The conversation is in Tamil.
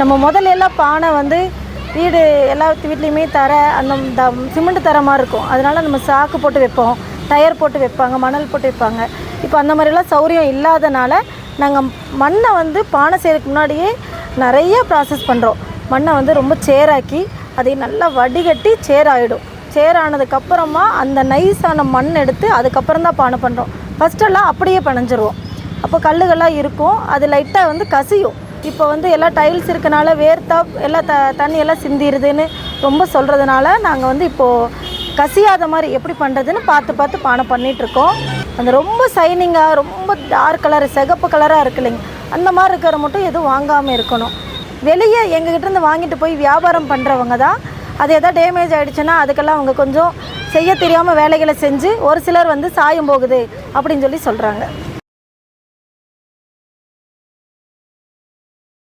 நம்ம முதல்ல எல்லாம் பானை வந்து வீடு எல்லா வீட்லேயுமே தர அந்த த சிமெண்ட் தர மாதிரி இருக்கும். அதனால நம்ம சாக்கு போட்டு வைப்போம். டயர் போட்டு வைப்பாங்க மணல் போட்டு வைப்பாங்க. இப்போ அந்த மாதிரிலாம் சௌரியம் இல்லாதனால நாங்கள் மண்ணை வந்து பானை செய்கிறதுக்கு முன்னாடியே நிறைய ப்ராசஸ் பண்ணுறோம் மண்ணை வந்து ரொம்ப சேராக்கி அதை நல்லா வடிகட்டி சேராயிடும். சேரானதுக்கப்புறமா சேர் ஆனதுக்கப்புறமா அந்த நைஸான மண் எடுத்து அதுக்கப்புறம் தான் பானை பண்ணுறோம் ஃபஸ்ட்டெல்லாம் அப்படியே பிணைஞ்சிருவோம் அப்போ கல்லுகள்லாம் இருக்கும். அது லைட்டாக வந்து கசியும். இப்போ வந்து எல்லாம் டைல்ஸ் இருக்கனால வேர்த்தா எல்லாம் த தண்ணியெல்லாம் சிந்திடுதுன்னு ரொம்ப சொல்கிறதுனால நாங்கள் வந்து இப்போது கசியாத மாதிரி எப்படி பண்ணுறதுன்னு பார்த்து பார்த்து பானை பண்ணிகிட்ருக்கோம் அந்த ரொம்ப சைனிங்காக ரொம்ப டார்க் கலர் சிகப்பு கலராக இருக்கு இல்லைங்க. அந்த மாதிரி இருக்கிற மட்டும் எதுவும் வாங்காமல் இருக்கணும். வெளியே எங்ககிட்ட இருந்து வாங்கிட்டு போய் வியாபாரம் பண்ணுறவங்க தான் அது எதாவது டேமேஜ் ஆகிடுச்சுன்னா அதுக்கெல்லாம் அவங்க கொஞ்சம் செய்ய தெரியாமல் வேலைகளை செஞ்சு ஒரு சிலர் வந்து சாயம் போகுது அப்படின்னு சொல்லி சொல்கிறாங்க